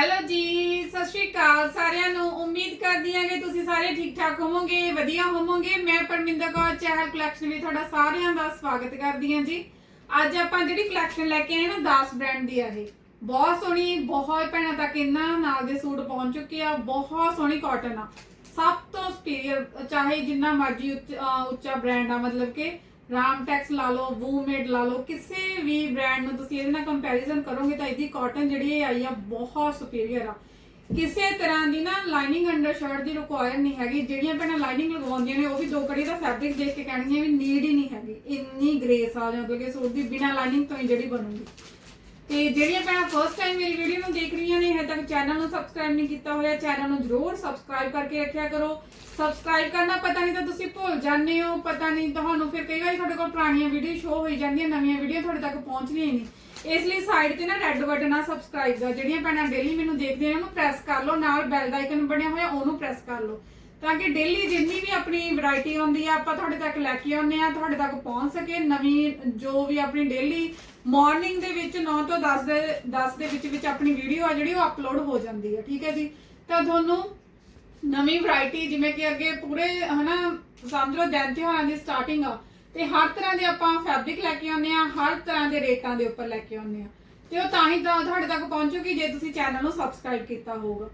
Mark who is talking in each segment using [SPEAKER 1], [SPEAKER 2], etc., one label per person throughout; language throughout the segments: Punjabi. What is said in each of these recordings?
[SPEAKER 1] ਹੈਲੋ ਜੀ, ਸਤਿ ਸ਼੍ਰੀ ਅਕਾਲ ਸਾਰਿਆਂ ਨੂੰ। ਉਮੀਦ ਕਰਦੀ ਹਾਂ ਕਿ ਤੁਸੀਂ ਸਾਰੇ ਠੀਕ ਠਾਕ ਹੋਵੋਗੇ, ਵਧੀਆ ਹੋਵੋਗੇ। ਮੈਂ ਪਰਮਿੰਦਰ ਕੌਰ, ਚਹਿਲ ਕਲੈਕਸ਼ਨ ਵਿੱਚ ਤੁਹਾਡਾ ਸਾਰਿਆਂ ਦਾ ਸਵਾਗਤ ਕਰਦੀ ਹਾਂ ਜੀ। ਅੱਜ ਆਪਾਂ ਜਿਹੜੀ ਕਲੈਕਸ਼ਨ ਲੈ ਕੇ ਆਏ ਨਾ 10 ਬ੍ਰਾਂਡ ਦੀ ਆ ਇਹ। ਬਹੁਤ ਸੋਹਣੀ, ਬਹੁਤ ਭੈਣਾਂ ਤੱਕ ਇਹਨਾਂ ਨਾਲ ਦੇ ਸੂਟ ਪਹੁੰਚ ਚੁੱਕੇ ਆ। ਬਹੁਤ ਸੋਹਣੀ ਕਾਟਨ ਆ। ਸਭ ਤੋਂ ਸੁਪੀਰੀਅਰ ਚਾਹੇ ਜਿੰਨਾ ਮਰਜ਼ੀ ਉੱਚ- ਉੱਚਾ ਬ੍ਰਾਂਡ ਆ, ਮਤਲਬ ਕਿ ਰਾਮਟੈਕਸ ਲਾ ਲਓ ਵੂਮੇਡ ਲਾ ਲਓ, ਕਿਸੇ ਵੀ ਬ੍ਰਾਂਡ ਨੂੰ ਤੁਸੀਂ ਇਹਦੇ ਨਾਲ ਕੰਪੈਰੀਜ਼ਨ ਕਰੋਗੇ ਤਾਂ ਇਹਦੀ ਕਾਟਨ ਜਿਹੜੀ ਇਹ ਆਈ ਆ ਬਹੁਤ ਸੁਪੀਰੀਅਰ ਆ। ਕਿਸੇ ਤਰ੍ਹਾਂ ਦੀ ਨਾ ਲਾਈਨਿੰਗ ਅੰਡਰ ਸ਼ਰਟ ਦੀ ਰਿਕੁਆਇਰ ਨਹੀਂ ਹੈਗੀ, ਜਿਹੜੀਆਂ ਭੈਣਾਂ ਲਾਈਨਿੰਗ ਲਗਵਾਉਂਦੀਆਂ ਨੇ, ਉਹ ਵੀ ਦੋ ਕੜੀ ਦਾ ਫੈਬਰਿਕ ਦੇਖ ਕੇ ਕਹਿਣਗੀਆਂ ਵੀ ਨੀਡ ਹੀ ਨਹੀਂ ਹੈਗੀ। ਇੰਨੀ ਗ੍ਰੇਸ ਆ ਮਤਲਬ ਕਿ ਸੂਟ ਦੀ ਬਿਨਾ ਲਾਈਨਿੰਗ ਤੋਂ ਹੀ ਜਿਹੜੀ ਬਣੂਗੀ। ਤੇ ਜਿਹੜੀਆਂ ਭੈਣਾਂ ਫਸਟ ਟਾਈਮ ਮੇਰੀ ਵੀਡੀਓ ਨੂੰ ਦੇਖ ਰਹੀਆਂ ਨੇ, ਹਜੇ ਤੱਕ ਚੈਨਲ ਨੂੰ ਸਬਸਕ੍ਰਾਈਬ ਨਹੀਂ ਕੀਤਾ ਹੋਇਆ ਚੈਨਲ ਨੂੰ ਜਰੂਰ ਸਬਸਕ੍ਰਾਈਬ ਕਰਕੇ ਰੱਖਿਆ ਕਰੋ। ਸਬਸਕ੍ਰਾਈਬ ਕਰਨਾ ਪਤਾ ਨਹੀਂ ਤਾਂ ਤੁਸੀਂ ਭੁੱਲ ਜਾਂਦੇ ਹੋ, ਪਤਾ ਨਹੀਂ ਤੁਹਾਨੂੰ ਫਿਰ ਕਈ ਵਾਰੀ ਤੁਹਾਡੇ ਕੋਲ ਪੁਰਾਣੀਆਂ ਵੀਡੀਓ ਸ਼ੋ ਹੋਈ ਜਾਂਦੀਆਂ, ਨਵੀਆਂ ਵੀਡੀਓ ਤੁਹਾਡੇ ਤੱਕ ਪਹੁੰਚਦੀਆਂ ਹੀ ਨਹੀਂ। ਇਸ ਲਈ ਸਾਈਡ ਤੇ ਨਾ ਰੈੱਡ ਬਟਨ ਆ ਸਬਸਕ੍ਰਾਈਬ ਦਾ। ਜਿਹੜੀਆਂ ਭੈਣਾਂ ਡੇਲੀ ਮੈਨੂੰ ਦੇਖਦੀਆਂ ਨੇ, ਉਹਨੂੰ ਪ੍ਰੈਸ ਕਰ ਲਓ, ਨਾਲ ਬੈਲ ਦਾ ਆਈਕਨ ਬਣਿਆ ਹੋਇਆ, ਉਹਨੂੰ ਪ੍ਰੈਸ ਕਰ ਲਓ। ਤਾਂ ਕਿ ਡੇਲੀ ਜਿੰਨੀ ਵੀ ਆਪਣੀ ਵੈਰਾਈਟੀ ਆਉਂਦੀ ਆ, ਆਪਾਂ ਤੁਹਾਡੇ ਤੱਕ ਲੈ ਕੇ ਆਉਂਦੇ ਆ, ਤੁਹਾਡੇ ਤੱਕ ਪਹੁੰਚ ਸਕੇ। ਨਵੀਂ ਜੋ ਵੀ ਆਪਣੀ ਡੇਲੀ ਮਾਰਨਿੰਗ ਦੇ ਵਿੱਚ 9 ਤੋਂ 10 ਦੇ 10 ਦੇ ਵਿੱਚ ਵਿੱਚ ਆਪਣੀ ਵੀਡੀਓ ਆ ਜਿਹੜੀ ਉਹ ਅਪਲੋਡ ਹੋ ਜਾਂਦੀ ਹੈ ਠੀਕ ਹੈ ਜੀ? ਤਾਂ ਤੁਹਾਨੂੰ ਨਵੀਂ ਵੈਰਾਈਟੀ ਜਿਵੇਂ ਕਿ ਅੱਗੇ ਪੂਰੇ, ਹਨਾ, ਸਮਝ ਦਿਨ ਤਿਉਹਾਰਾਂ ਦੀ ਸਟਾਰਟਿੰਗ ਆ, ਤੇ ਹਰ ਤਰ੍ਹਾਂ ਦੇ ਆਪਾਂ ਫੈਬਰਿਕ ਲੈ ਕੇ ਆਉਂਦੇ ਆ, ਹਰ ਤਰ੍ਹਾਂ ਦੇ ਰੇਟਾਂ ਦੇ ਉੱਪਰ ਲੈ ਕੇ ਆਉਂਦੇ ਆ। ਤੇ ਉਹ ਤਾਂ ਹੀ ਤੁਹਾਡੇ ਤੱਕ ਪਹੁੰਚੂਗੀ ਜੇ ਤੁਸੀਂ ਚੈਨਲ ਨੂੰ ਸਬਸਕ੍ਰਾਈਬ ਕੀਤਾ ਹੋਊਗਾ।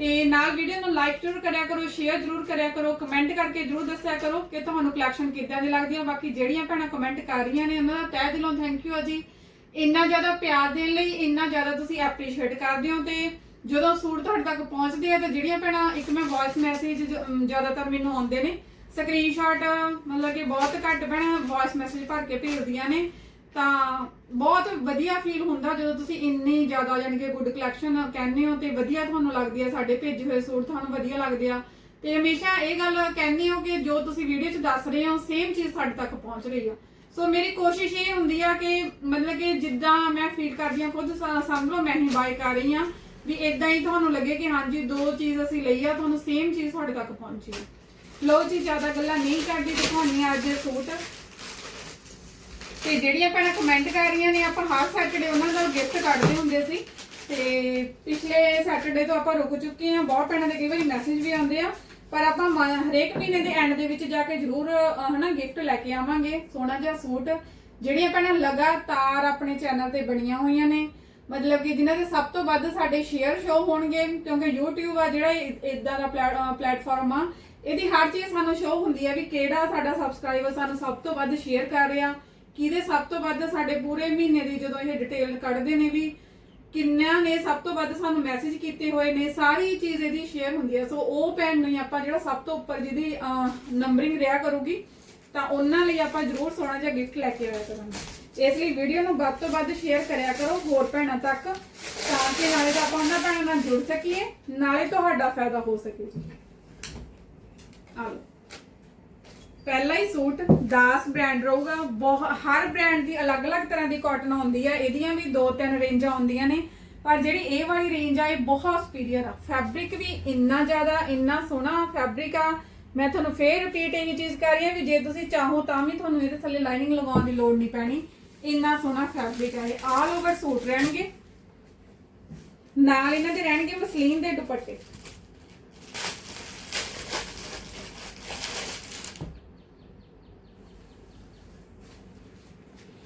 [SPEAKER 1] ਤੇ ਨਾਲ ਵੀਡੀਓ ਨੂੰ ਲਾਈਕ ਜ਼ਰੂਰ ਕਰਿਆ ਕਰੋ ਸ਼ੇਅਰ ਜ਼ਰੂਰ ਕਰਿਆ ਕਰੋ ਕਮੈਂਟ ਕਰਕੇ ਜ਼ਰੂਰ ਦੱਸਿਆ ਕਰੋ ਕਿ ਤੁਹਾਨੂੰ ਕਲੈਕਸ਼ਨ ਕਿੱਦਾਂ ਦੀ ਲੱਗਦੀ ਹੈ ਬਾਕੀ ਜਿਹੜੀਆਂ ਭੈਣਾਂ ਕਮੈਂਟ ਕਰ ਰਹੀਆਂ ਨੇ ਉਹਨਾਂ ਦਾ ਤਹਿ ਦਿਲੋਂ ਥੈਂਕ ਯੂ ਆ ਜੀ। ਇੰਨਾ ਜ਼ਿਆਦਾ ਪਿਆਰ ਦੇਣ ਲਈ, ਇੰਨਾ ਜ਼ਿਆਦਾ ਤੁਸੀਂ ਐਪਰੀਸ਼ੀਏਟ ਕਰਦੇ ਹੋ ਤੇ ਜਦੋਂ ਸੂਟ ਤੁਹਾਡੇ ਤੱਕ ਪਹੁੰਚਦੇ ਆ ਤਾਂ ਜਿਹੜੀਆਂ ਭੈਣਾਂ, ਇੱਕ ਮੈਂ ਵੌਇਸ ਮੈਸੇਜ ਜ਼ਿਆਦਾਤਰ ਮੈਨੂੰ ਆਉਂਦੇ ਨੇ। ਸਕਰੀਨਸ਼ਾਟ ਮਤਲਬ ਕਿ ਬਹੁਤ ਘੱਟ ਭੈਣਾਂ ਵੌਇਸ ਮੈਸੇਜ ਭਰ ਕੇ ਭੇਜਦੀਆਂ ਨੇ। ਤਾਂ ਬਹੁਤ ਵਧੀਆ ਫੀਲ ਹੁੰਦਾ ਜਦੋਂ ਤੁਸੀਂ ਇੰਨੀ ਜ਼ਿਆਦਾ ਯਾਨੀ ਕਿ ਗੁੱਡ ਕਲੈਕਸ਼ਨ ਕਹਿੰਦੇ ਹੋ ਤੇ ਵਧੀਆ ਤੁਹਾਨੂੰ ਲੱਗਦੀ ਆ, ਸਾਡੇ ਭੇਜੇ ਹੋਏ ਸੂਟ ਤੁਹਾਨੂੰ ਵਧੀਆ ਲੱਗਦੇ ਆ। ਤੇ ਹਮੇਸ਼ਾ ਇਹ ਗੱਲ ਕਹਿੰਦੇ ਹੋ ਕਿ ਜੋ ਤੁਸੀਂ ਵੀਡੀਓ 'ਚ ਦੱਸ ਰਹੇ ਹੋ ਸੇਮ ਚੀਜ਼ ਸਾਡੇ ਤੱਕ ਪਹੁੰਚ ਰਹੀ ਆ। ਸੋ ਮੇਰੀ ਕੋਸ਼ਿਸ਼ ਇਹ ਹੁੰਦੀ ਆ ਕਿ ਮਤਲਬ ਕਿ ਜਿੱਦਾਂ ਮੈਂ ਫੀਲ ਕਰਦੀ ਆ, ਖੁਦ ਸਮਝ ਲਓ ਮੈਂ ਹੀ ਬਾਈ ਕਰ ਰਹੀ ਆ ਵੀ ਇਦਾਂ ਹੀ ਤੁਹਾਨੂੰ ਲੱਗੇ ਕਿ ਹਾਂਜੀ ਦੋ ਚੀਜ਼ ਅਸੀਂ ਲਈ ਆ, ਤੁਹਾਨੂੰ ਸੇਮ ਚੀਜ਼ ਤੁਹਾਡੇ ਤੱਕ ਪਹੁੰਚੀ ਆ। ਲੋ ਜੀ, ਜ਼ਿਆਦਾ ਗੱਲਾਂ ਨਹੀਂ ਕਰਦੀ ਦਿਖਾਉਣੀ ਆ ਅੱਜ ਸੂਟ। ਤੇ ਜਿਹੜੀਆਂ ਭੈਣਾਂ ਕਮੈਂਟ ਕਰ ਰਹੀਆਂ ਨੇ ਆਪਾਂ ਹਰ ਸੈਟਰਡੇ ਉਹਨਾਂ ਦਾ ਗਿਫਟ ਕੱਢਦੇ ਹੁੰਦੇ ਸੀ। ਤੇ ਪਿਛਲੇ ਸੈਟਰਡੇ ਤੋਂ ਆਪਾਂ ਰੁਕ ਚੁੱਕੇ ਹਾਂ। ਬਹੁਤ ਭੈਣਾਂ ਦੇ ਕਈ ਵਾਰੀ ਮੈਸੇਜ ਵੀ ਆਉਂਦੇ ਆ। ਪਰ ਆਪਾਂ ਮ- ਹਰੇਕ ਮਹੀਨੇ ਦੇ ਐਂਡ ਦੇ ਵਿੱਚ ਜਾ ਕੇ ਜ਼ਰੂਰ ਅਹ, ਹਨਾ ਗਿਫਟ ਲੈ ਕੇ ਆਵਾਂਗੇ। ਸੋਹਣਾ ਜਿਹਾ ਸੂਟ। ਜਿਹੜੀਆਂ ਭੈਣਾਂ ਲਗਾਤਾਰ ਆਪਣੇ ਚੈਨਲ ਤੇ ਬਣੀਆਂ ਹੋਈਆਂ ਨੇ। ਮਤਲਬ ਕਿ ਜਿਨ੍ਹਾਂ ਦੇ ਸਭ ਤੋਂ ਵੱਧ ਸਾਡੇ ਸ਼ੇਅਰ ਸ਼ੋ ਹੋਣਗੇ ਕਿਉਂਕਿ YouTube ਆ ਜਿਹੜਾ ਇਦਾਂ ਦਾ ਪਲੇਟਫਾਰਮ ਆ ਇਹਦੀ ਹਰ ਚੀਜ਼ ਸਾਨੂੰ ਸ਼ੋ ਹੁੰਦੀ ਆ ਵੀ ਕਿਹੜਾ ਸਾਡਾ ਸਬਸਕ੍ਰਾਈਬਰ ਸਾਨੂੰ ਸਭ ਤੋਂ ਵੱਧ ਸ਼ੇਅਰ ਕਰ ਰਿਹਾ। ਕਿਹਦੇ ਸਭ ਤੋਂ ਵੱਧ ਸਾਡੇ ਪੂਰੇ ਮਹੀਨੇ ਦੀ ਜਦੋਂ ਇਹ ਡਿਟੇਲ ਕੱਢਦੇ ਨੇ ਵੀ ਕਿੰਨਿਆਂ ਨੇ ਸਭ ਤੋਂ ਵੱਧ ਸਾਨੂੰ ਮੈਸੇਜ ਕੀਤੇ ਹੋਏ ਨੇ, ਸਾਰੀ ਚੀਜ਼ ਇਹਦੀ ਸ਼ੇਅਰ ਹੁੰਦੀ ਹੈ। ਸੋ ਉਹ ਭੈਣ ਨੂੰ ਆਪਾਂ ਜਿਹੜਾ ਸਭ ਤੋਂ ਉੱਪਰ ਜਿਹਦੀ ਨੰਬਰਿੰਗ ਰਿਹਾ ਕਰੂਗੀ, ਤਾਂ ਉਹਨਾਂ ਲਈ ਆਪਾਂ ਜ਼ਰੂਰ ਸੋਹਣਾ ਜਿਹਾ ਗਿਫਟ ਲੈ ਕੇ ਆਇਆ ਕਰਾਂਗੇ। ਇਸ ਲਈ ਵੀਡੀਓ ਨੂੰ ਵੱਧ ਤੋਂ ਵੱਧ ਸ਼ੇਅਰ ਕਰਿਆ ਕਰੋ ਹੋਰ ਭੈਣਾਂ ਤੱਕ, ਤਾਂ ਕਿ ਨਾਲੇ ਤਾਂ ਆਪਾਂ ਉਹਨਾਂ ਭੈਣਾਂ ਨਾਲ ਜੁੜ ਸਕੀਏ, ਨਾਲੇ ਤੁਹਾਡਾ ਫਾਇਦਾ ਹੋ ਸਕੇ। ਜੀ ਆ ਪਹਿਲਾ ਹੀ ਸੂਟ ਦਾਸ ਬ੍ਰਾਂਡ ਰਹੂਗਾ। ਬਹੁਤ ਹਰ ਬ੍ਰਾਂਡ ਦੀ ਅਲੱਗ-ਅਲੱਗ ਤਰ੍ਹਾਂ ਦੀ ਕਾਟਨ ਆਉਂਦੀ ਆ। ਇਹਦੀਆਂ ਵੀ ਦੋ ਤਿੰਨ ਰੇਂਜਾਂ ਆਉਂਦੀਆਂ ਨੇ। ਪਰ ਜਿਹੜੀ ਇਹ ਵਾਲੀ ਰੇਂਜ ਆ, ਇਹ ਬਹੁਤ ਸੁਪੀਰੀਅਰ ਆ। ਫੈਬਰਿਕ ਵੀ ਇੰਨਾ ਜ਼ਿਆਦਾ, ਇੰਨਾ ਸੋਹਣਾ ਫੈਬਰਿਕ ਆ। ਮੈਂ ਤੁਹਾਨੂੰ ਫੇਰ ਰਿਪੀਟ ਇਹ ਚੀਜ਼ ਕਰ ਰਹੀ ਹਾਂ ਵੀ ਜੇ ਤੁਸੀਂ ਚਾਹੋ ਤਾਂ ਵੀ ਤੁਹਾਨੂੰ ਇਹਦੇ ਥੱਲੇ ਲਾਈਨਿੰਗ ਲਗਾਉਣ ਦੀ ਲੋੜ ਨਹੀਂ ਪੈਣੀ। ਇੰਨਾ ਸੋਹਣਾ ਫੈਬਰਿਕ ਆ ਇਹ। ਆਲ ਓਵਰ ਸੂਟ ਰਹਿਣਗੇ। ਨਾਲ ਇਹਨਾਂ ਦੇ ਰਹਿਣਗੇ ਮਸਲੀਨ ਦੇ ਦੁਪੱਟੇ।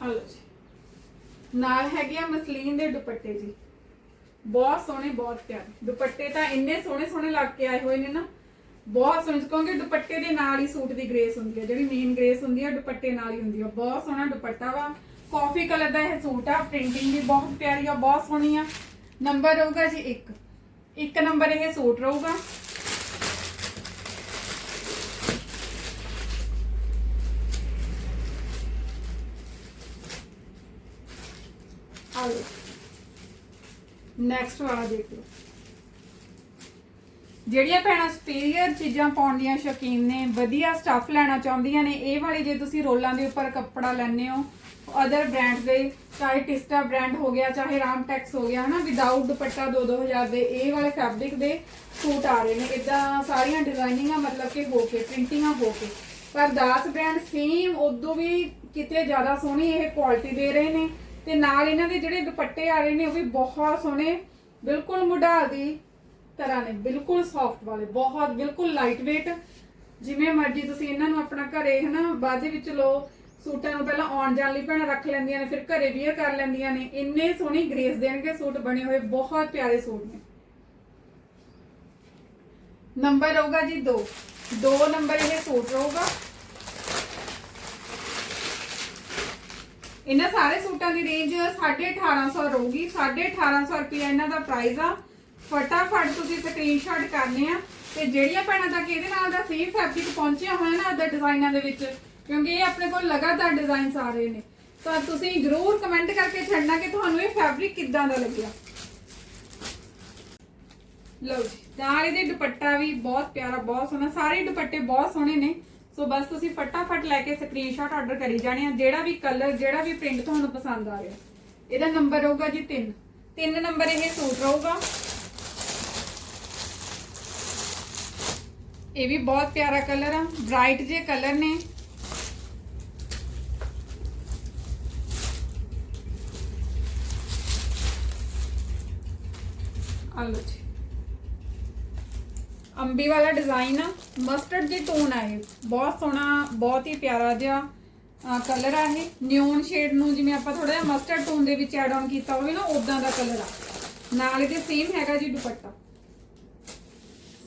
[SPEAKER 1] ਹਲੋ ਜੀ। ਨਾਲ ਹੈਗੇ ਆ ਮਸਲੀਨ ਦੇ ਦੁਪੱਟੇ ਜੀ। ਬਹੁਤ ਸੋਹਣੇ, ਬਹੁਤ ਪਿਆਰੇ। ਦੁਪੱਟੇ ਤਾਂ ਇੰਨੇ ਸੋਹਣੇ ਸੋਹਣੇ ਲੱਗ ਕੇ ਆਏ ਹੋਏ ਨੇ ਨਾ। ਬਹੁਤ ਸੋਹਣੇ, ਕਿਉਂਕਿ ਦੁਪੱਟੇ ਦੇ ਨਾਲ ਹੀ ਸੂਟ ਦੀ ਗ੍ਰੇਸ ਹੁੰਦੀ ਹੈ ਜਿਹੜੀ ਮੇਨ ਗ੍ਰੇਸ ਹੁੰਦੀ ਹੈ ਦੁਪੱਟੇ ਨਾਲ ਹੀ ਹੁੰਦੀ ਹੈ ਬਹੁਤ ਸੋਹਣਾ ਦੁਪੱਟਾ ਵਾ। ਕਾਫੀ ਕਲਰ ਦਾ ਇਹ ਸੂਟ ਆ। ਪ੍ਰਿੰਟਿੰਗ ਵੀ ਬਹੁਤ ਪਿਆਰੀ ਆ, ਬਹੁਤ ਸੋਹਣੀ ਆ। ਨੰਬਰ ਰਹੂਗਾ ਜੀ 1 ਇੱਕ ਨੰਬਰ ਇਹ ਸੂਟ ਰਹੂਗਾ। ਆ ਨੈਕਸਟ ਵਾਲਾ ਦੇਖ ਲਓ। ਜਿਹੜੀਆਂ ਭੈਣਾਂ ਸੁਪੀਰੀਅਰ ਚੀਜ਼ਾਂ ਪਾਉਣ ਦੀਆਂ ਸ਼ੌਕੀਨ ਨੇ, ਵਧੀਆ ਸਟੱਫ ਲੈਣਾ ਚਾਹੁੰਦੀਆਂ ਨੇ, ਇਹ ਵਾਲੇ ਜੇ ਤੁਸੀਂ ਰੋਲਾਂ ਦੇ ਉੱਪਰ ਕੱਪੜਾ ਲੈਣੇ ਹੋ ਅਦਰ ਬ੍ਰਾਂਡ ਦੇ, ਚਾਹੇ ਟਿਸਟਾ ਬ੍ਰਾਂਡ ਹੋ ਗਿਆ, ਚਾਹੇ ਰਾਮਟੈਕਸ ਹੋ ਗਿਆ, ਹਨਾ ਵਿਦਆਊਟ ਦੁਪੱਟਾ 2-2000 ਦੇ ਇਹ ਵਾਲੇ ਫੈਬਰਿਕ ਦੇ ਸੂਟ ਆ ਰਹੇ ਨੇ। ਇਦਾਂ ਸਾਰੀਆਂ ਡਿਜ਼ਾਈਨਿੰਗਾਂ ਮਤਲਬ ਕਿ ਹੋ ਕੇ ਪ੍ਰਿੰਟਿੰਗਾਂ ਹੋ ਕੇ। ਪਰ ਦਾਸ ਬ੍ਰਾਂਡ ਸੇਮ ਉਦੋਂ ਵੀ ਕਿਤੇ ਜ਼ਿਆਦਾ ਸੋਹਣੀ ਇਹ ਕੁਆਲਿਟੀ ਦੇ ਰਹੇ ਨੇ। ਤੇ ਨਾਲ ਇਹਨਾਂ ਦੇ ਜਿਹੜੇ ਦੁਪੱਟੇ ਆ ਰਹੇ ਨੇ, ਉਹ ਵੀ ਬਹੁਤ ਸੋਹਣੇ, ਬਿਲਕੁਲ ਮੁਢਾਲ ਦੀ ਤਰ੍ਹਾਂ ਨੇ, ਬਿਲਕੁਲ ਸੌਫਟ ਵਾਲੇ, ਬਹੁਤ, ਬਿਲਕੁਲ ਲਾਈਟ weight ਜਿਵੇਂ ਮਰਜ਼ੀ ਤੁਸੀਂ ਇਹਨਾਂ ਨੂੰ ਆਪਣਾ ਘਰੇ, ਹਨਾ, ਬਾਜ਼ੇ ਵਿੱਚ ਲੋ ਸੂਟਾਂ ਨੂੰ ਪਹਿਲਾਂ ਆਉਣ ਜਾਣ ਲਈ ਭੈਣਾਂ ਰੱਖ ਲੈਂਦੀਆਂ ਨੇ, ਫਿਰ ਘਰੇ ਵੀਅਰ ਕਰ ਲੈਂਦੀਆਂ ਨੇ, ਇੰਨੇ ਸੋਹਣੀ ਗ੍ਰੇਸ ਦੇਣਗੇ ਸੂਟ ਬਣੇ ਹੋਏ, ਬਹੁਤ ਪਿਆਰੇ ਸੂਟ ਨੇ। ਨੰਬਰ ਹੋਊਗਾ ਜੀ 2 2 ਨੰਬਰ ਇਹ ਸੂਟ ਰਹੂਗਾ। ਇਹਨਾਂ ਸਾਰੇ ਸੂਟਾਂ ਦੀ ਰੇਂਜ 1850 ਰਹੂਗੀ। 1850 ਰੁਪਏ ਇਹਨਾਂ ਦਾ ਪ੍ਰਾਈਸ ਆ। ਫਟਾਫਟ ਤੁਸੀਂ ਸਕਰੀਨਸ਼ਾਟ ਕਰਨੇ ਆ ਤੇ ਜਿਹੜੀਆਂ ਭੈਣਾਂ ਤੱਕ ਇਹਦੇ ਨਾਲ ਦਾ ਸੇਮ ਫੈਬਰਿਕ ਪਹੁੰਚਿਆ ਹੋਇਆ ਨਾ ਅਦਰ ਡਿਜ਼ਾਈਨਾਂ ਦੇ ਵਿੱਚ, ਕਿਉਂਕਿ ਇਹ ਆਪਣੇ ਕੋਲ ਲਗਾਤਾਰ ਡਿਜ਼ਾਈਨਸ ਆ ਰਹੇ ਨੇ। ਤਾਂ ਤੁਸੀਂ ਜਰੂਰ ਕਮੈਂਟ ਕਰਕੇ ਛੱਡਣਾ ਕਿ ਤੁਹਾਨੂੰ ਇਹ ਫੈਬਰਿਕ ਕਿੱਦਾਂ ਦਾ ਲੱਗਿਆ। ਲਓ ਜੀ, ਨਾਲ ਇਹਦੇ ਦੁਪੱਟਾ ਵੀ ਬਹੁਤ ਪਿਆਰਾ, ਬਹੁਤ ਸੋਹਣਾ, ਸਾਰੇ ਦੁਪੱਟੇ ਬਹੁਤ ਸੋਹਣੇ ਨੇ। ਸੋ ਬਸ ਤੁਸੀਂ ਫਟਾਫਟ ਲੈ ਕੇ ਸਕਰੀਨਸ਼ਾਟ ਆਰਡਰ ਕਰੀ ਜਾਣੇ ਆ, ਜਿਹੜਾ ਵੀ ਕਲਰ ਜਿਹੜਾ ਵੀ ਪ੍ਰਿੰਟ ਤੁਹਾਨੂੰ ਪਸੰਦ ਆ ਰਿਹਾ। ਇਹਦਾ ਨੰਬਰ ਹੋਊਗਾ ਜੀ 3 3 ਨੰਬਰ ਇਹ ਸੂਟ ਰਹੂਗਾ। ਇਹ ਵੀ ਬਹੁਤ ਪਿਆਰਾ ਕਲਰ ਆ ਬ੍ਰਾਈਟ ਜੇ ਕਲਰ ਨੇ। ਆ ਲਓ ਜੀ। ਅੰਬੀ ਵਾਲਾ ਡਿਜ਼ਾਈਨ ਆ। ਮਸਟਰਡ ਜੀ ਟੋਨ ਆ ਇਹ। ਬਹੁਤ ਸੋਹਣਾ, ਬਹੁਤ ਹੀ ਪਿਆਰਾ ਜਿਹਾ ਕਲਰ ਆ ਇਹ। ਨਿਓਨ ਸ਼ੇਡ ਨੂੰ ਜਿਵੇਂ ਆਪਾਂ ਥੋੜਾ ਜਿਹਾ ਮਸਟਰਡ ਟੋਨ ਦੇ ਵਿੱਚ ਐਡ ਆਨ ਕੀਤਾ ਹੋਵੇ ਨਾ ਉਦਾਂ ਦਾ ਕਲਰ ਆ। ਨਾਲ ਇਹਦੇ ਸੇਮ ਹੈਗਾ ਜੀ ਦੁਪੱਟਾ।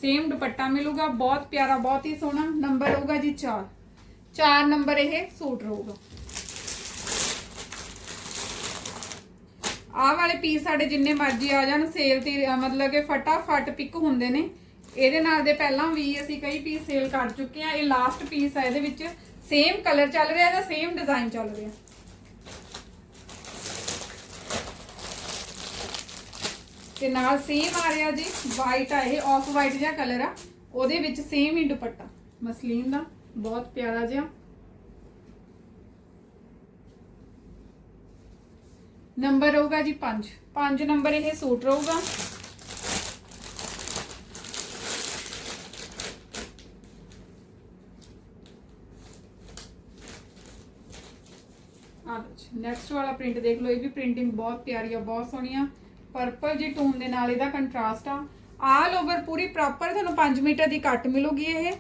[SPEAKER 1] ਸੇਮ ਦੁਪੱਟਾ ਮਿਲੂਗਾ, ਬਹੁਤ ਪਿਆਰਾ, ਬਹੁਤ ਹੀ ਸੋਹਣਾ ਨੰਬਰ ਹੋਊਗਾ ਜੀ 4 4 ਨੰਬਰ ਇਹ ਸੂਟ ਰਹੂਗਾ। ਆਹ ਵਾਲੇ ਪੀਸ ਸਾਡੇ ਜਿੰਨੇ ਮਰਜ਼ੀ ਆ ਜਾਣ ਸੇਲ ਤੇ, ਮਤਲਬ ਕਿ ਫਟਾਫਟ ਪਿਕ ਹੁੰਦੇ ਨੇ। ਇਹਦੇ ਨਾਲ ਦੇ ਪਹਿਲਾਂ ਵੀ ਅਸੀਂ ਕਈ ਪੀਸ ਸੇਲ ਕਰ ਚੁੱਕੇ ਆ ਇਹ ਲਾਸਟ ਪੀਸ ਆ, ਇਹਦੇ ਵਿੱਚ ਸੇਮ ਕਲਰ ਚੱਲ ਰਿਹਾ ਇਹਦਾ ਸੇਮ ਡਿਜ਼ਾਈਨ ਚੱਲ ਰਿਹਾ? ਤੇ ਨਾਲ ਸੇਮ ਆ ਰਿਹਾ ਜੀ ਵਾਈਟ ਆ, ਇਹ ਆਫ ਵਾਈਟ ਜਿਹਾ ਕਲਰ ਆ। ਉਹਦੇ ਵਿੱਚ ਸੇਮ ਹੀ ਦੁਪੱਟਾ। ਮਸਲੀਨ ਦਾ ਬਹੁਤ ਪਿਆਰਾ ਜਿਹਾ। ਨੰਬਰ ਹੋਊਗਾ ਜੀ 5 5 ਨੰਬਰ ਇਹ ਸੂਟ ਰਹੂਗਾ ਆ ਨੈਕਸਟ ਵਾਲਾ ਪ੍ਰਿੰਟ ਦੇਖ ਲਓ, ਇਹ ਵੀ ਪ੍ਰਿੰਟਿੰਗ ਬਹੁਤ ਪਿਆਰੀ ਆ, ਬਹੁਤ ਸੋਹਣੀ ਆ। ਪਰਪਲ ਜੀ ਟੋਨ ਦੇ ਨਾਲ ਇਹਦਾ ਕੰਟਰਾਸਟ ਆ। ਆਲ ਓਵਰ ਪੂਰੀ ਪ੍ਰੋਪਰ ਤੁਹਾਨੂੰ 5 ਮੀਟਰ ਦੀ ਕੱਟ ਮਿਲੂਗੀ ਇਹ।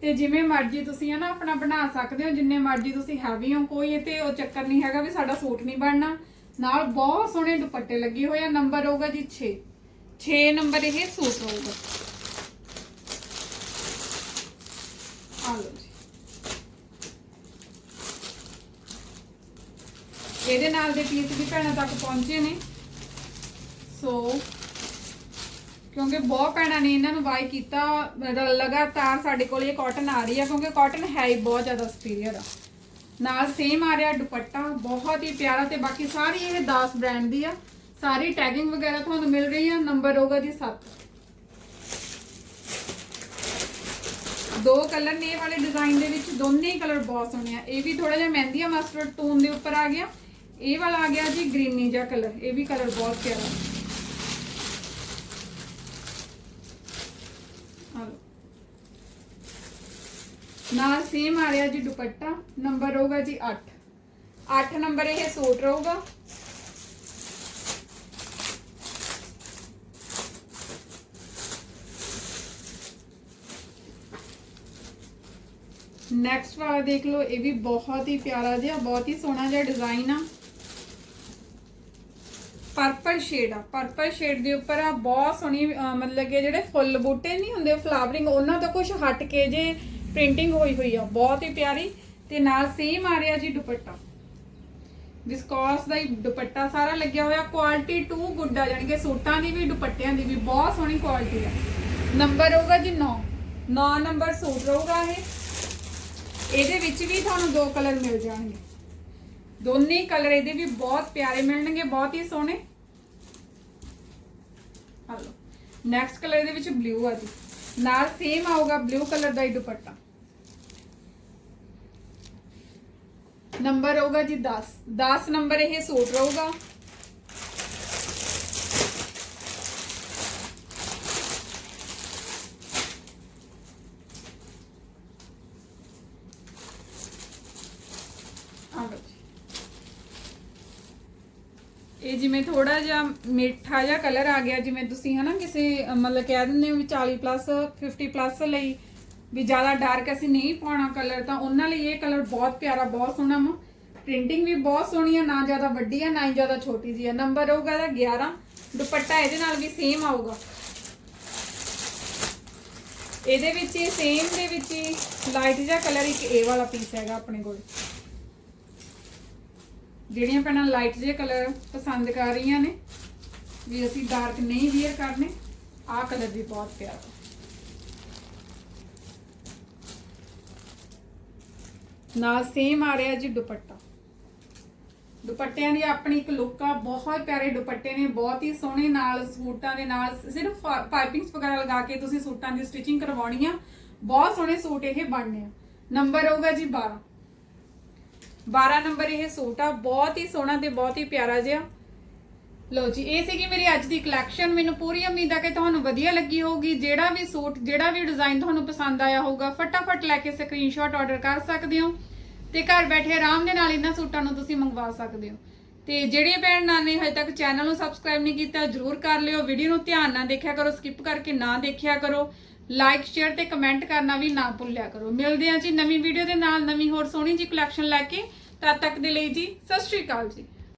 [SPEAKER 1] ਤੇ ਜਿਵੇਂ ਮਰਜ਼ੀ ਤੁਸੀਂ ਹੈ ਨਾ ਆਪਣਾ ਬਣਾ ਸਕਦੇ ਹੋ, ਜਿੰਨੇ ਮਰਜ਼ੀ ਤੁਸੀਂ ਹੈਵੀ ਹੋ, ਕੋਈ ਇਹ ਤੇ ਉਹ ਚੱਕਰ ਨਹੀਂ ਹੈਗਾ ਵੀ ਸਾਡਾ ਸੂਟ ਨਹੀਂ ਬਣਨਾ। ਨਾਲ ਬਹੁਤ ਸੋਹਣੇ ਦੁਪੱਟੇ ਲੱਗੇ ਹੋਏ ਆ ਨੰਬਰ ਹੋਊਗਾ ਜੀ 6 6 ਨੰਬਰ ਇਹ ਸੂਟ ਹੋਊਗਾ। ਆ ਲਓ ਜੀ ਇਹਦੇ ਨਾਲ ਦੇ ਪੀਸ ਵੀ ਭੈਣਾਂ ਤੱਕ ਪਹੁੰਚੇ ਨੇ। ਸੋ ਕਿਉਂਕਿ ਬਹੁਤ ਭੈਣਾਂ ਨੇ ਇਹਨਾਂ ਨੂੰ ਬਾਈ ਕੀਤਾ ਲਗਾਤਾਰ ਸਾਡੇ ਕੋਲ ਇਹ ਕਾਟਨ ਆ ਰਹੀ ਆ, ਕਿਉਂਕਿ ਕਾਟਨ ਹੈ ਹੀ ਬਹੁਤ ਜ਼ਿਆਦਾ ਸੁਪੀਰੀਅਰ ਆ। ਨਾਲ ਸੇਮ ਆ ਰਿਹਾ ਦੁਪੱਟਾ, ਬਹੁਤ ਹੀ ਪਿਆਰਾ ਤੇ ਬਾਕੀ ਸਾਰੀ ਇਹ 10 ਬ੍ਰਾਂਡ ਦੀ ਆ। ਸਾਰੀ ਟੈਗਿੰਗ ਵਗੈਰਾ ਤੁਹਾਨੂੰ ਮਿਲ ਰਹੀ ਆ ਨੰਬਰ ਹੋਗਾ ਜੀ 7 ਦੋ ਕਲਰ ਨੇ ਵਾਲੇ ਡਿਜ਼ਾਈਨ ਦੇ ਵਿੱਚ, ਦੋਨੇ ਹੀ ਕਲਰ ਬਹੁਤ ਸੋਹਣੇ ਆ। ਇਹ ਵੀ ਥੋੜਾ ਜਿਹਾ ਮਹਿੰਦੀ ਆ ਮਸਟਰਡ ਟੋਨ ਦੇ ਉੱਪਰ ਆ ਗਿਆ। ਇਹ ਵਾਲਾ ਆ ਗਿਆ ਜੀ ਗ੍ਰੀਨੀ ਜਿਹਾ ਕਲਰ ਇਹ ਵੀ ਕਲਰ ਬਹੁਤ ਪਿਆਰਾ। ਨਾਲ ਸੇਮ ਆ ਰਿਹਾ ਜੀ ਦੁਪੱਟਾ ਨੰਬਰ ਹੋਊਗਾ ਜੀ 8 8 ਨੰਬਰ ਇਹ ਸੂਟ ਰਹੂਗਾ। ਨੈਕਸਟ ਵਾਲਾ ਦੇਖ ਲਓ, ਇਹ ਵੀ ਬਹੁਤ ਹੀ ਪਿਆਰਾ ਜਿਹਾ, ਬਹੁਤ ਹੀ ਸੋਹਣਾ ਜਿਹਾ ਡਿਜ਼ਾਈਨ ਆ। ਪਰਪਲ ਸ਼ੇਡ ਆ। ਪਰਪਲ ਸ਼ੇਡ ਦੇ ਉੱਪਰ ਆ ਬਹੁਤ ਸੋਹਣੀ ਮਤਲਬ ਕਿ ਜਿਹੜੇ ਫੁੱਲ ਬੂਟੇ ਨਹੀਂ ਹੁੰਦੇ ਫਲਾਵਰਿੰਗ ਉਹਨਾਂ ਤੋਂ ਕੁਝ ਹਟ ਕੇ ਜੇ ਪ੍ਰਿੰਟਿੰਗ ਹੋਈ ਹੋਈ ਆ। ਬਹੁਤ ਹੀ ਪਿਆਰੀ ਤੇ ਨਾਲ ਸੇਮ ਆ ਰਿਹਾ ਜੀ ਦੁਪੱਟਾ। ਵਿਸਕੋਸ ਦਾ ਹੀ ਦੁਪੱਟਾ ਸਾਰਾ ਲੱਗਿਆ ਹੋਇਆ। ਕੁਆਲਿਟੀ ਟੂ ਗੁੱਡ ਆ ਜਾਣਗੇ ਸੂਟਾਂ ਦੀ ਵੀ, ਦੁਪੱਟਿਆਂ ਦੀ ਵੀ ਬਹੁਤ ਸੋਹਣੀ ਕੁਆਲਿਟੀ ਆ। ਨੰਬਰ ਹੋਊਗਾ ਜੀ 9 9 ਨੰਬਰ ਸੂਟ ਰਹੂਗਾ ਇਹ। ਇਹਦੇ ਵਿੱਚ ਵੀ ਤੁਹਾਨੂੰ ਦੋ ਕਲਰ ਮਿਲ ਜਾਣਗੇ। ਦੋਨੇ ਕਲਰ ਇਹਦੇ ਵੀ ਬਹੁਤ ਪਿਆਰੇ ਮਿਲਣਗੇ, ਬਹੁਤ ਹੀ ਸੋਹਣੇ। ਹਲੋ ਨੈਕਸਟ ਕਲਰ ਇਹਦੇ ਵਿੱਚ ਬਲੂ ਆ ਜੀ। ਨਾਲ ਸੇਮ ਆਊਗਾ ਬਲੂ ਕਲਰ ਦਾ ਹੀ ਦੁਪੱਟਾ। ਨੰਬਰ ਹੋਊਗਾ ਜੀ 10 10 ਨੰਬਰ ਇਹ ਸੂਟ ਰਹੂਗਾ ਆ ਲਓ ਜੀ ਇਹ ਜਿਵੇਂ ਥੋੜਾ ਜਿਹਾ ਮਿੱਠਾ ਜਿਹਾ ਕਲਰ ਆ ਗਿਆ, ਜਿਵੇਂ ਤੁਸੀਂ ਹਨਾ ਕਿਸੇ ਮਤਲਬ ਕਹਿ ਦਿੰਦੇ ਹੋ ਵੀ 40 ਪਲੱਸ 50 ਪਲੱਸ ਲਈ ਵੀ ਜ਼ਿਆਦਾ ਡਾਰਕ ਅਸੀਂ ਨਹੀਂ ਪਾਉਣਾ ਕਲਰ ਤਾਂ ਉਹਨਾਂ ਲਈ ਇਹ ਕਲਰ ਬਹੁਤ ਪਿਆਰਾ, ਬਹੁਤ ਸੋਹਣਾ ਵਾ। ਪ੍ਰਿੰਟਿੰਗ ਵੀ ਬਹੁਤ ਸੋਹਣੀ ਆ, ਨਾ ਜ਼ਿਆਦਾ ਵੱਡੀ ਆ, ਨਾ ਹੀ ਜ਼ਿਆਦਾ ਛੋਟੀ ਜੀ ਆ। ਨੰਬਰ ਹੋਊਗਾ ਇਹਦਾ 11 ਦੁਪੱਟਾ ਇਹਦੇ ਨਾਲ ਵੀ ਸੇਮ ਆਊਗਾ। ਇਹਦੇ ਵਿੱਚ ਇਹ ਸੇਮ ਦੇ ਵਿੱਚ ਹੀ ਲਾਈਟ ਜਿਹਾ ਕਲਰ ਇੱਕ ਇਹ ਵਾਲਾ ਪੀਸ ਹੈਗਾ ਆਪਣੇ ਕੋਲ। ਜਿਹੜੀਆਂ ਭੈਣਾਂ ਲਾਈਟ ਜਿਹੇ ਕਲਰ ਪਸੰਦ ਕਰ ਰਹੀਆਂ ਨੇ, ਵੀ ਅਸੀਂ ਡਾਰਕ ਨਹੀਂ ਵੀਅਰ ਕਰਨੇ, ਆਹ ਕਲਰ ਵੀ ਬਹੁਤ ਪਿਆਰਾ। ਨਾਲ ਸੇਮ ਆ ਰਿਹਾ ਜੀ ਦੁਪੱਟਾ। ਦੁਪੱਟਿਆਂ ਦੀ ਆਪਣੀ ਇੱਕ ਲੁੱਕ ਆ, ਬਹੁਤ ਪਿਆਰੇ ਦੁਪੱਟੇ ਨੇ, ਬਹੁਤ ਹੀ ਸੋਹਣੇ ਨਾਲ ਸੂਟਾਂ ਦੇ ਨਾਲ, ਸਿਰਫ ਪਾਈਪਿੰਗਸ ਵਗੈਰਾ ਲਗਾ ਕੇ ਤੁਸੀਂ ਸੂਟਾਂ ਦੀ ਸਟਿਚਿੰਗ ਕਰਵਾਉਣੀ ਆ, ਬਹੁਤ ਸੋਹਣੇ ਸੂਟ ਇਹ ਬਣਨੇ ਆ। ਨੰਬਰ ਹੋਊਗਾ ਜੀ 12 12 ਨੰਬਰ ਇਹ ਸੂਟ ਆ, ਬਹੁਤ ਹੀ ਸੋਹਣਾ ਤੇ ਬਹੁਤ ਹੀ ਪਿਆਰਾ ਜਿਹਾ। ਲੋ ਜੀ, ਇਹ ਸੀਗੀ ਮੇਰੀ ਅੱਜ ਦੀ ਕਲੈਕਸ਼ਨ ਮੈਨੂੰ ਪੂਰੀ ਉਮੀਦ ਆ ਕਿ ਤੁਹਾਨੂੰ ਵਧੀਆ ਲੱਗੀ ਹੋਊਗੀ। ਜਿਹੜਾ ਵੀ ਸੂਟ, ਜਿਹੜਾ ਵੀ ਡਿਜ਼ਾਈਨ ਤੁਹਾਨੂੰ ਪਸੰਦ ਆਇਆ ਹੋਊਗਾ, ਫਟਾਫਟ ਲੈ ਕੇ ਸਕਰੀਨਸ਼ਾਟ ਆਰਡਰ ਕਰ ਸਕਦੇ ਹੋ ਤੇ ਘਰ ਬੈਠੇ ਆਰਾਮ ਦੇ ਨਾਲ ਇਹਨਾਂ ਸੂਟਾਂ ਨੂੰ ਤੁਸੀਂ ਮੰਗਵਾ ਸਕਦੇ ਹੋ। ਤੇ ਜਿਹੜੀਆਂ ਭੈਣਾਂ ਨੇ ਹਜੇ ਤੱਕ ਚੈਨਲ ਨੂੰ ਸਬਸਕ੍ਰਾਈਬ ਨਹੀਂ ਕੀਤਾ, ਜਰੂਰ ਕਰ ਲਿਓ। ਵੀਡੀਓ ਨੂੰ ਧਿਆਨ ਨਾਲ ਦੇਖਿਆ ਕਰੋ ਸਕਿਪ ਕਰਕੇ ਨਾ ਦੇਖਿਆ ਕਰੋ। ਲਾਈਕ ਸ਼ੇਅਰ ਤੇ ਕਮੈਂਟ ਕਰਨਾ ਵੀ ਨਾ ਭੁੱਲਿਆ ਕਰੋ। ਮਿਲਦੇ ਹਾਂ ਜੀ ਨਵੀਂ ਵੀਡੀਓ ਦੇ ਨਾਲ, ਨਵੀਂ ਹੋਰ ਸੋਹਣੀ ਜੀ ਕਲੈਕਸ਼ਨ ਲੈ ਕੇ। ਤਦ ਤੱਕ ਦੇ ਲਈ ਜੀ ਸਤਿ ਸ਼੍ਰੀ ਅਕਾਲ ਜੀ।